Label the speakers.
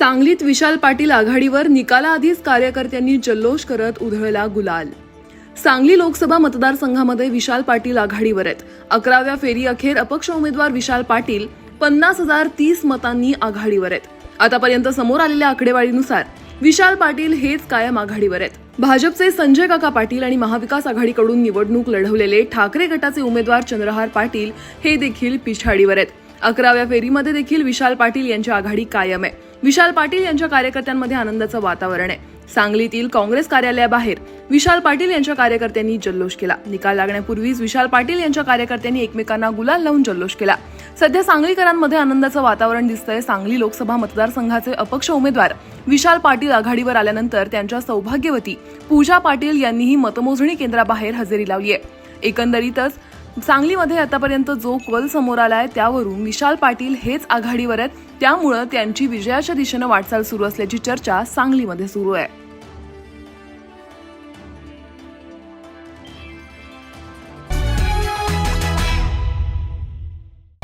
Speaker 1: सांगलीत विशाल पाटील आघाडीवर निकालाआधीच कार्यकर्त्यांनी जल्लोष करत उधळला गुलाल. सांगली लोकसभा मतदारसंघामध्ये विशाल पाटील आघाडीवर आहेत. अकराव्या फेरी अखेर अपक्ष उमेदवार विशाल पाटील पन्नास हजार तीस मतांनी आघाडीवर आहेत. आतापर्यंत समोर आलेल्या आकडेवारीनुसार विशाल पाटील हेच कायम आघाडीवर आहेत. भाजपचे संजय काका पाटील आणि महाविकास आघाडीकडून निवडणूक लढवलेले ठाकरे गटाचे उमेदवार चंद्रहार पाटील हे देखील पिछाडीवर आहेत. अकराव्या फेरीमध्ये देखील विशाल पाटील यांची आघाडी कायम आहे. विशाल पाटील यांच्या कार्यकर्त्यांमध्ये आनंदाचं वातावरण आहे. सांगलीतील काँग्रेस कार्यालयाबाहेर विशाल पाटील यांच्या कार्यकर्त्यांनी जल्लोष केला. निकाल लागण्यापूर्वीच विशाल पाटील यांच्या कार्यकर्त्यांनी एकमेकांना गुलाल लावून जल्लोष केला. सध्या सांगलीकरांमध्ये आनंदाचं वातावरण दिसतंय. सांगली लोकसभा मतदारसंघाचे अपक्ष उमेदवार विशाल पाटील आघाडीवर आल्यानंतर त्यांच्या सौभाग्यवती पूजा पाटील यांनीही मतमोजणी केंद्राबाहेर हजेरी लावली आहे एकंदरीतच सांगलीमध्ये आतापर्यंत जो कल समोर आलाय त्यावरून विशाल पाटील हेच आघाडीवर आहेत. त्यामुळं त्यांची विजयाच्या दिशेनं वाटचाल सुरू असल्याची चर्चा सांगलीमध्ये सुरू आहे.